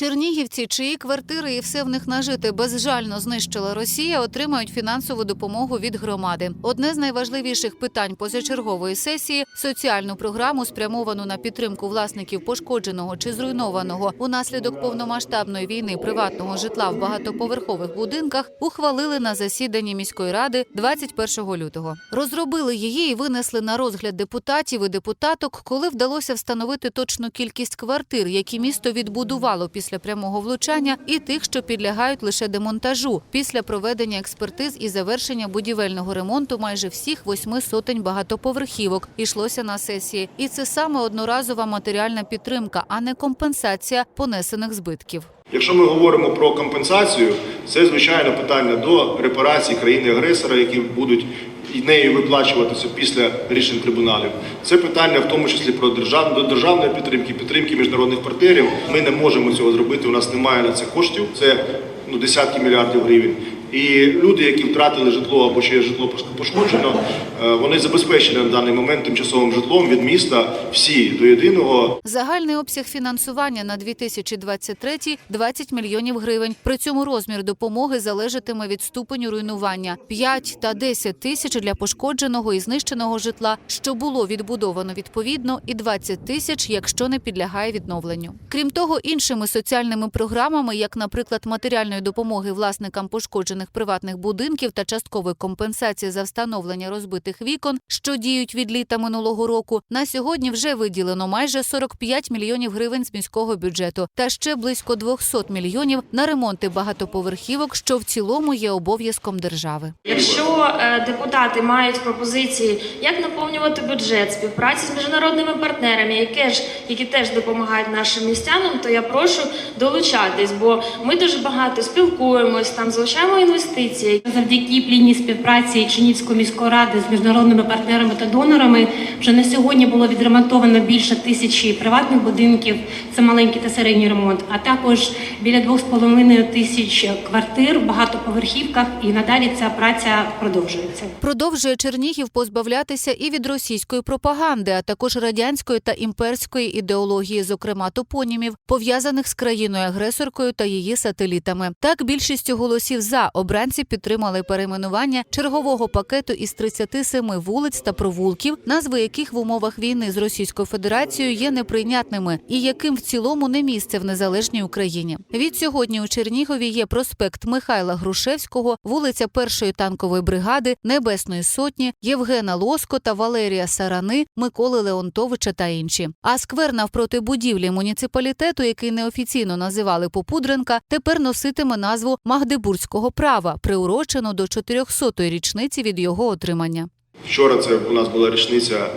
Чернігівці, чиї квартири і все в них нажите безжально знищила Росія, отримають фінансову допомогу від громади. Одне з найважливіших питань позачергової сесії соціальну програму, спрямовану на підтримку власників пошкодженого чи зруйнованого унаслідок повномасштабної війни приватного житла в багатоповерхових будинках, ухвалили на засіданні міської ради 21 лютого. Розробили її і винесли на розгляд депутатів і депутаток, коли вдалося встановити точну кількість квартир, які місто відбудувало після прямого влучання, і тих, що підлягають лише демонтажу після проведення експертиз і завершення будівельного ремонту майже всіх восьми сотень багатоповерхівок йшлося на сесії. І це саме одноразова матеріальна підтримка, а не компенсація понесених збитків. Якщо ми говоримо про компенсацію, це звичайно питання до репарації країни-агресора, які будуть і нею виплачуватися після рішень трибуналів. Це питання в тому числі про державну державної підтримки, підтримки міжнародних партнерів. Ми не можемо цього зробити. У нас немає на це коштів. Це ну десятки мільярдів гривень. І люди, які втратили житло або чиє житло пошкоджено, е, вони забезпечені на даний момент тимчасовим житлом від міста всі до єдиного. Загальний обсяг фінансування на 2023 – 20 мільйонів гривень. При цьому розмір допомоги залежатиме від ступеню руйнування – 5 та 10 тисяч для пошкодженого і знищеного житла, що було відбудовано відповідно, і 20 тисяч, якщо не підлягає відновленню. Крім того, іншими соціальними програмами, як, наприклад, матеріальної допомоги власникам пошкоджених приватних будинків та часткової компенсації за встановлення розбитих вікон, що діють від літа минулого року, на сьогодні вже виділено майже 45 мільйонів гривень з міського бюджету та ще близько 200 мільйонів на ремонти багатоповерхівок, що в цілому є обов'язком держави. Якщо е, депутати мають пропозиції, як наповнювати бюджет, співпраці з міжнародними партнерами, які ж які теж допомагають нашим містянам, то я прошу долучатись, бо ми дуже багато спілкуємось, там залучаємо інвестиції. Завдяки плідній співпраці Чинівської міської ради з міжнародними партнерами та донорами вже на сьогодні було відремонтовано більше тисячі приватних будинків. Це маленький та середній ремонт, а також біля 2,5 тисяч квартир в багатоповерхівках. І надалі ця праця продовжується. Продовжує Чернігів позбавлятися і від російської пропаганди, а також радянської та імперської ідеології, зокрема топонімів, пов'язаних з країною-агресоркою та її сателітами. Так більшістю голосів за обранці підтримали перейменування чергового пакету із 37 вулиць та провулків, назви яких в умовах війни з Російською Федерацією є неприйнятними і яким в цілому не місце в незалежній Україні. Від сьогодні у Чернігові є проспект Михайла Грушевського, вулиця Першої танкової бригади, Небесної Сотні, Євгена Лоско та Валерія Сарани, Миколи Леонтовича та інші. А сквер навпроти будівлі муніципалітету, який неофіційно називали Попудренка, тепер носитиме назву Магдебурзького права, приурочено до 400-ї річниці від його отримання. Вчора це у нас була річниця е,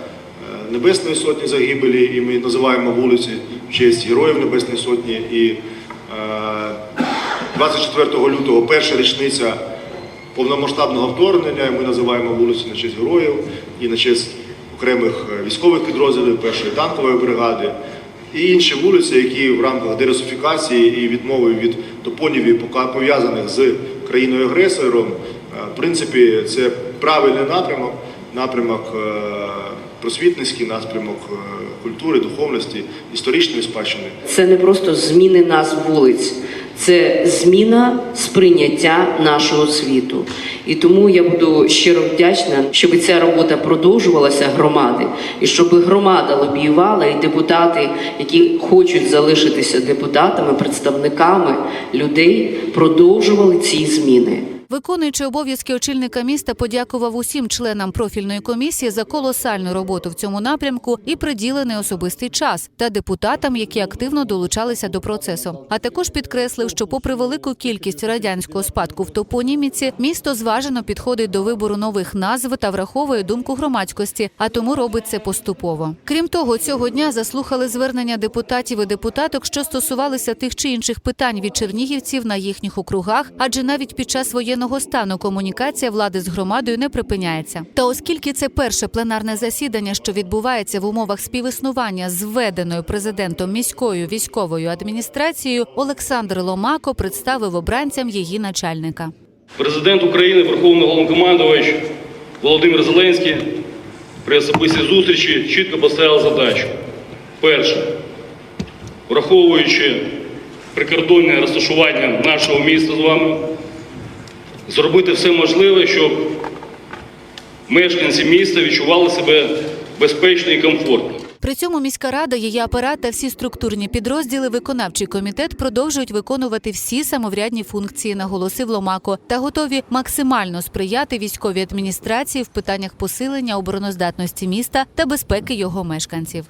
Небесної Сотні загибелі, і ми називаємо вулиці в честь Героїв Небесної Сотні. І е, 24 лютого перша річниця повномасштабного вторгнення. Ми називаємо вулицю на честь героїв і на честь окремих е, військових підрозділів першої танкової бригади. І інші вулиці, які в рамках дерусифікації і відмови від топонівів, пов'язаних з країною-агресором, е, в принципі, це правильний напрямок, напрямок е, просвітницький, напрямок е, культури, духовності, історичної спадщини. Це не просто зміни назв вулиць, це зміна сприйняття нашого світу. І тому я буду щиро вдячна, щоб ця робота продовжувалася громади, і щоб громада лобіювала, і депутати, які хочуть залишитися депутатами, представниками людей, продовжували ці зміни. Виконуючи обов'язки очільника міста, подякував усім членам профільної комісії за колосальну роботу в цьому напрямку і приділений особистий час та депутатам, які активно долучалися до процесу. А також підкреслив, що, попри велику кількість радянського спадку в топоніміці, місто зважено підходить до вибору нових назв та враховує думку громадськості, а тому робить це поступово. Крім того, цього дня заслухали звернення депутатів і депутаток, що стосувалися тих чи інших питань від чернігівців на їхніх округах, адже навіть під час воєнного стану комунікація влади з громадою не припиняється. Та оскільки це перше пленарне засідання, що відбувається в умовах співіснування з введеною президентом міською військовою адміністрацією, Олександр Ломако представив обранцям її начальника. Президент України, Верховний Головнокомандувач Володимир Зеленський при особистій зустрічі чітко поставив задачу. Перше, враховуючи прикордонне розташування нашого міста з вами, зробити все можливе, щоб мешканці міста відчували себе безпечно і комфортно. При цьому міська рада, її апарат та всі структурні підрозділи, виконавчий комітет продовжують виконувати всі самоврядні функції, наголосив Ломако, та готові максимально сприяти військовій адміністрації в питаннях посилення обороноздатності міста та безпеки його мешканців.